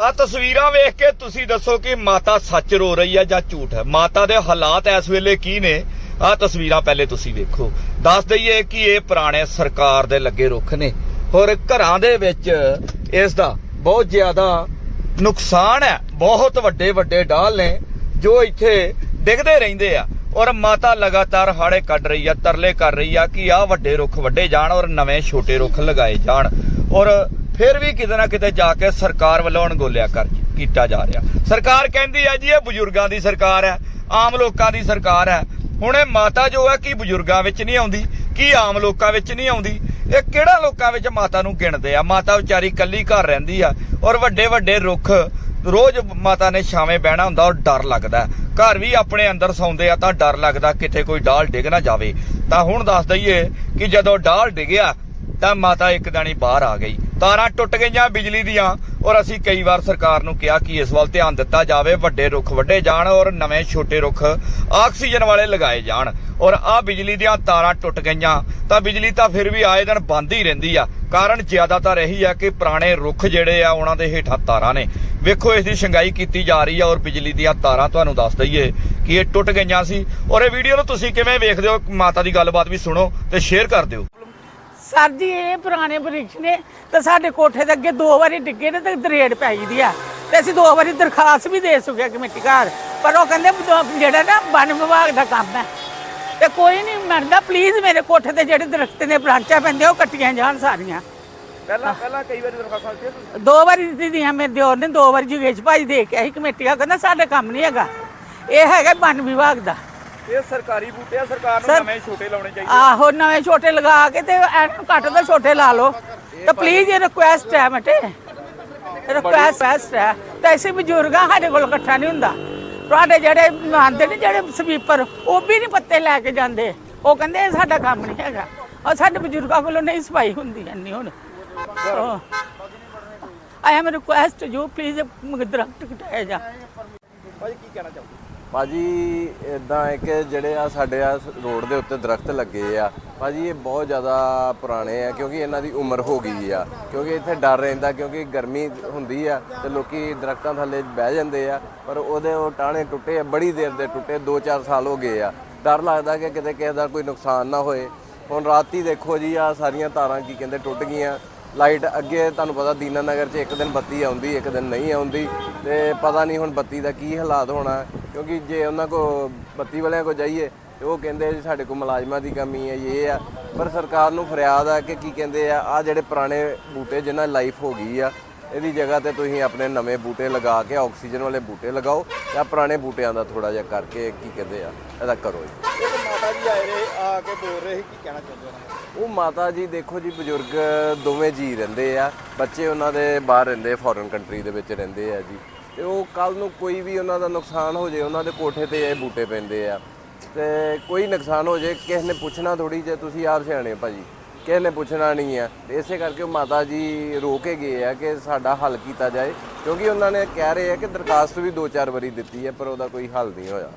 ਆ ਤਸਵੀਰਾਂ ਵੇਖ ਕੇ ਤੁਸੀਂ ਦੱਸੋ ਕਿ ਮਾਤਾ ਸੱਚ ਰੋ ਰਹੀ ਹੈ ਜਾਂ ਝੂਠ ਹੈ? ਮਾਤਾ ਦੇ ਹਾਲਾਤ ਇਸ ਵੇਲੇ ਕੀ ਨੇ? ਆ ਤਸਵੀਰਾਂ ਪਹਿਲੇ ਤੁਸੀਂ ਵੇਖੋ। ਦੱਸ ਦਈਏ ਕਿ ਇਹ ਪੁਰਾਣੇ ਸਰਕਾਰ ਦੇ ਲੱਗੇ ਰੁੱਖ ਨੇ। ਔਰ ਘਰਾਂ ਦੇ ਵਿੱਚ ਇਸ ਦਾ ਬਹੁਤ ਜ਼ਿਆਦਾ ਨੁਕਸਾਨ ਹੈ। ਬਹੁਤ ਵੱਡੇ ਵੱਡੇ ਡਾਲ ਨੇ ਜੋ ਇੱਥੇ ਡਿੱਗਦੇ ਰਹਿੰਦੇ ਆ। ਔਰ ਮਾਤਾ ਲਗਾਤਾਰ ਹਾੜੇ ਕੱਢ ਰਹੀ ਆ, ਤਰਲੇ ਕਰ ਰਹੀ ਆ ਕਿ ਆ ਵੱਡੇ ਰੁੱਖ ਵੱਡੇ ਜਾਣ ਔਰ ਨਵੇਂ ਛੋਟੇ ਰੁੱਖ ਲਗਾਏ ਜਾਣ। ਔਰ ਫਿਰ ਵੀ ਕਿਤੇ ਨਾ ਕਿਤੇ ਜਾ ਕੇ ਸਰਕਾਰ ਵੱਲੋਂ ਅਣਗੋਲਿਆ ਕਰ ਕੀਤਾ ਜਾ ਰਿਹਾ। ਸਰਕਾਰ ਕਹਿੰਦੀ ਹੈ ਜੀ, ਇਹ ਬਜ਼ੁਰਗਾਂ ਦੀ ਸਰਕਾਰ ਹੈ, ਆਮ ਲੋਕਾਂ ਦੀ ਸਰਕਾਰ ਹੈ। ਹੁਣ ਇਹ ਮਾਤਾ ਜੋ ਹੈ, ਕੀ ਬਜ਼ੁਰਗਾਂ ਵਿੱਚ ਨਹੀਂ ਆਉਂਦੀ? ਕੀ ਆਮ ਲੋਕਾਂ ਵਿੱਚ ਨਹੀਂ ਆਉਂਦੀ? ਇਹ ਕਿਹੜਾ ਲੋਕਾਂ ਵਿੱਚ ਮਾਤਾ ਨੂੰ ਗਿਣਦੇ ਆ? ਮਾਤਾ ਵਿਚਾਰੀ ਇਕੱਲੀ ਘਰ ਰਹਿੰਦੀ ਆ ਔਰ ਵੱਡੇ ਵੱਡੇ ਰੁੱਖ ਰੋਜ਼ ਮਾਤਾ ਨੇ ਛਾਵੇਂ ਬਹਿਣਾ ਹੁੰਦਾ ਔਰ ਡਰ ਲੱਗਦਾ ਘਰ ਵੀ ਆਪਣੇ ਅੰਦਰ ਸੌਂਦੇ ਆ ਤਾਂ ਡਰ ਲੱਗਦਾ ਕਿਤੇ ਕੋਈ ਡਾਲ ਡਿੱਗ ਨਾ ਜਾਵੇ। ਤਾਂ ਹੁਣ ਦੱਸ ਦਈਏ ਕਿ ਜਦੋਂ ਡਾਲ ਡਿੱਗਿਆ ਤਾਂ ਮਾਤਾ ਇੱਕ ਦਾਣੀ ਬਾਹਰ ਆ ਗਈ। ਤਾਰਾਂ ਟੁੱਟ ਗਈਆਂ ਬਿਜਲੀ ਦੀਆਂ। ਔਰ ਅਸੀਂ ਕਈ ਵਾਰ ਸਰਕਾਰ ਨੂੰ ਕਿਹਾ ਕਿ ਇਸ ਵੱਲ ਧਿਆਨ ਦਿੱਤਾ ਜਾਵੇ, ਵੱਡੇ ਰੁੱਖ ਵੱਡੇ ਜਾਣ ਔਰ ਨਵੇਂ ਛੋਟੇ ਰੁੱਖ ਆਕਸੀਜਨ ਵਾਲੇ ਲਗਾਏ ਜਾਣ। ਔਰ ਆ ਬਿਜਲੀ ਦੀਆਂ ਤਾਰਾਂ ਟੁੱਟ ਗਈਆਂ, ਤਾਂ ਬਿਜਲੀ ਤਾਂ ਫਿਰ ਵੀ ਆਏ ਦਿਨ ਬੰਦ ਹੀ ਰਹਿੰਦੀ ਆ। ਕਾਰਨ ਜ਼ਿਆਦਾਤਰ ਇਹੀ ਆ ਕਿ ਪੁਰਾਣੇ ਰੁੱਖ ਜਿਹੜੇ ਆ, ਉਹਨਾਂ ਦੇ ਹੇਠਾਂ ਤਾਰਾਂ ਨੇ। ਵੇਖੋ, ਇਸ ਦੀ ਸ਼ੰਗਾਈ ਕੀਤੀ ਜਾ ਰਹੀ ਆ ਔਰ ਬਿਜਲੀ ਦੀਆਂ ਤਾਰਾਂ ਤੁਹਾਨੂੰ ਦੱਸ ਦਈਏ ਕਿ ਇਹ ਟੁੱਟ ਗਈਆਂ ਸੀ। ਔਰ ਇਹ ਵੀਡੀਓ ਨੂੰ ਤੁਸੀਂ ਕਿਵੇਂ ਵੇਖਦੇ ਹੋ? ਮਾਤਾ ਦੀ ਗੱਲਬਾਤ ਵੀ ਸੁਣੋ ਤੇ ਸ਼ੇਅਰ ਕਰ ਦਿਓ। ਸਰ ਜੀ ਇਹ ਪੁਰਾਣੇ ਬ੍ਰਿਕਸ਼ ਨੇ ਤੇ ਸਾਡੇ ਕੋਠੇ ਦੇ ਅੱਗੇ ਦੋ ਵਾਰੀ ਡਿੱਗੇ ਨੇ ਤੇ ਦਰੇੜ ਪੈ ਗਈ ਦੀ ਆ। ਤੇ ਅਸੀਂ ਦੋ ਵਾਰੀ ਦਰਖਾਸਤ ਵੀ ਦੇ ਚੁੱਕੇ ਕਮੇਟੀ ਘਰ। ਪਰ ਉਹ ਕਹਿੰਦੇ ਜਿਹੜਾ ਨਾ ਵਨ ਵਿਭਾਗ ਦਾ ਕੰਮ ਹੈ। ਤੇ ਕੋਈ ਨਹੀਂ ਮੰਨਦਾ ਪਲੀਜ਼ ਮੇਰੇ ਕੋਠੇ ਤੇ ਜਿਹੜੇ ਦਰਖਤ ਨੇ ਬ੍ਰਾਂਚਾਂ ਪੈਂਦੇ ਉਹ ਕੱਟੀਆਂ ਜਾਣ ਸਾਰੀਆਂ। ਪਹਿਲਾਂ ਪਹਿਲਾਂ ਕਈ ਵਾਰੀ ਦਰਖਾਸਤਾਂ ਦਿੱਤੀਆਂ ਦੋ ਵਾਰੀ ਦਿੱਤੀ ਦੀਆਂ ਮੇਰੇ ਦਿਓਰ ਨੇ ਦੋ ਵਾਰੀ ਜੁਗੇਸ਼ ਭਾਈ ਦੇ ਕੇ ਆਈ ਕਮੇਟੀ ਆ ਕਹਿੰਦਾ ਸਾਡੇ ਕੰਮ ਨਹੀਂ ਹੈਗਾ। ਇਹ ਹੈਗਾ ਵਨ ਵਿਭਾਗ ਦਾ। ਇਹ ਸਰਕਾਰੀ ਬੂਟੇ ਆ ਸਰਕਾਰ ਨੂੰ ਨਵੇਂ ਛੋਟੇ ਲਾਉਣੇ ਚਾਹੀਦੇ ਆਹੋ ਨਵੇਂ ਛੋਟੇ ਲਗਾ ਕੇ ਤੇ ਇਹਨੂੰ ਕੱਟ ਦੋ ਛੋਟੇ ਲਾ ਲਓ। ਤੇ ਪਲੀਜ਼ ਇਹ ਰਿਕੁਐਸਟ ਹੈ ਮਟੇ। ਰਿਕੁਐਸਟ ਹੈ ਤੇ ਅਸੀਂ ਬਜ਼ੁਰਗਾਂ ਸਾਡੇ ਕੋਲ ਇਕੱਠਾ ਨਹੀਂ ਹੁੰਦਾ। ਤੁਹਾਡੇ ਜਿਹੜੇ ਆਂਦੇ ਨੇ ਜਿਹੜੇ ਸਵੀਪਰ ਉਹ ਵੀ ਨਹੀਂ ਪੱਤੇ ਲੈ ਕੇ ਜਾਂਦੇ। ਉਹ ਕਹਿੰਦੇ ਇਹ ਸਾਡਾ ਕੰਮ ਨਹੀਂ ਹੈਗਾ। ਔਰ ਸਾਡੇ ਬਜ਼ੁਰਗਾਂ ਕੋਲੋਂ ਨਹੀਂ ਸਫ਼ਾਈ ਹੁੰਦੀ ਇੰਨੀ ਹੁਣ। I am request you please ਦਰਖਤ ਕਟਾਇਆ ਜਾ। ਭਾਜੀ ਕੀ ਕਹਿਣਾ ਚਾਹੋਗੇ? ਭਾਜੀ ਇਦਾਂ ਹੈ ਕਿ ਜਿਹੜੇ ਆ ਸਾਡੇ ਆ ਰੋਡ ਦੇ ਉੱਤੇ ਦਰਖਤ ਲੱਗੇ ਆ। ਭਾਜੀ, ਇਹ ਬਹੁਤ ਜ਼ਿਆਦਾ ਪੁਰਾਣੇ ਆ, ਕਿਉਂਕਿ ਇਹਨਾਂ ਦੀ ਉਮਰ ਹੋ ਗਈ ਆ। ਕਿਉਂਕਿ ਇੱਥੇ ਡਰ ਰਹਿੰਦਾ, ਕਿਉਂਕਿ ਗਰਮੀ ਹੁੰਦੀ ਆ ਤੇ ਲੋਕੀ ਦਰਖਤਾਂ ਥੱਲੇ ਬਹਿ ਜਾਂਦੇ ਆ, ਪਰ ਉਹਦੇ ਉਹ ਟਾਹਣੇ ਟੁੱਟੇ ਆ, ਬੜੀ ਦੇਰ ਦੇ ਟੁੱਟੇ 2-4 ਸਾਲ ਹੋ ਗਏ ਆ। ਡਰ ਲੱਗਦਾ ਕਿ ਕਿਤੇ ਕਿਸੇ ਦਾ ਕੋਈ ਨੁਕਸਾਨ ਨਾ ਹੋਏ। ਹੁਣ ਰਾਤੀ ਦੇਖੋ ਜੀ ਆ ਸਾਰੀਆਂ ਤਾਰਾਂ ਕੀ ਕਹਿੰਦੇ, ਟੁੱਟ ਗਈਆਂ। ਲਾਈਟ ਅੱਗੇ ਤੁਹਾਨੂੰ ਪਤਾ ਦੀਨਾ ਨਗਰ 'ਚ ਇੱਕ ਦਿਨ ਬੱਤੀ ਆਉਂਦੀ, ਇੱਕ ਦਿਨ ਨਹੀਂ ਆਉਂਦੀ ਤੇ ਪਤਾ ਨਹੀਂ ਹੁਣ ਬੱਤੀ ਦਾ ਕੀ ਹਾਲਾਤ ਹੋਣਾ ਕਿਉਂਕਿ ਜੇ ਉਹਨਾਂ ਕੋ ਬੱਤੀ ਵਾਲਿਆਂ ਕੋ ਜਾਈਏ ਤੇ ਉਹ ਕਹਿੰਦੇ ਜੀ ਸਾਡੇ ਕੋਲ ਮੁਲਾਜ਼ਮਾਂ ਦੀ ਕਮੀ ਹੈ, ਇਹ ਆ। ਪਰ ਸਰਕਾਰ ਨੂੰ ਫਰਿਆਦ ਆ ਕਿ ਕੀ ਕਹਿੰਦੇ ਆ ਆ ਜਿਹੜੇ ਪੁਰਾਣੇ ਬੂਟੇ ਜਿਨ੍ਹਾਂ ਲਾਈਫ ਹੋ ਗਈ ਆ, ਇਹਦੀ ਜਗ੍ਹਾ ਤੇ ਤੁਸੀਂ ਆਪਣੇ ਨਵੇਂ ਬੂਟੇ ਲਗਾ ਕੇ ਆਕਸੀਜਨ ਵਾਲੇ ਬੂਟੇ ਲਗਾਓ ਜਾਂ ਪੁਰਾਣੇ ਬੂਟਿਆਂ ਦਾ ਥੋੜਾ ਜਿਹਾ ਕਰਕੇ ਕੀ ਕਹਿੰਦੇ ਆ, ਇਹਦਾ ਕਰੋ ਜੀ। ਮਾਤਾ ਜੀ ਆਏ ਰਹੇ, ਆ ਕੇ ਬੋਲ ਰਹੇ ਸੀ, ਕੀ ਕਹਿਣਾ ਚਾਹੁੰਦੇ ਹੋ? ਉਹ ਮਾਤਾ ਜੀ ਦੇਖੋ ਜੀ, ਬਜ਼ੁਰਗ ਦੋਵੇਂ ਜੀ ਰਹਿੰਦੇ ਆ। ਬੱਚੇ ਉਹਨਾਂ ਦੇ ਬਾਹਰ ਰਹਿੰਦੇ ਫੋਰਨ ਕੰਟਰੀ ਦੇ ਵਿੱਚ ਰਹਿੰਦੇ ਆ ਜੀ। ਤੇ ਉਹ ਕੱਲ ਨੂੰ ਕੋਈ ਵੀ ਉਹਨਾਂ ਦਾ ਨੁਕਸਾਨ ਹੋ ਜੇ, ਉਹਨਾਂ ਦੇ ਕੋਠੇ ਤੇ ਇਹ ਬੂਟੇ ਪੈਂਦੇ ਆ। ਤੇ ਕੋਈ ਨੁਕਸਾਨ ਹੋ ਜੇ, ਕਿਸੇ ਨੇ ਪੁੱਛਣਾ ਥੋੜੀ ਜੇ, ਤੁਸੀਂ ਆਪ ਸਿਆਣੇ ਹੋ ਭਾਜੀ। ਕਿਸੇ ਨੇ ਪੁੱਛਣਾ ਨਹੀਂ ਆ। ਤੇ ਇਸੇ ਕਰਕੇ ਉਹ ਮਾਤਾ ਜੀ ਰੋ ਕੇ ਗਏ ਆ ਕਿ ਸਾਡਾ ਹੱਲ ਕੀਤਾ ਜਾਏ। ਕਿਉਂਕਿ ਉਹਨਾਂ ਨੇ ਕਹਿ ਰਹੇ ਆ ਕਿ ਦਰਖਾਸਤ ਵੀ ਦੋ ਚਾਰ ਵਾਰੀ ਦਿੱਤੀ ਹੈ ਪਰ ਉਹਦਾ ਕੋਈ ਹੱਲ ਨਹੀਂ ਹੋਇਆ।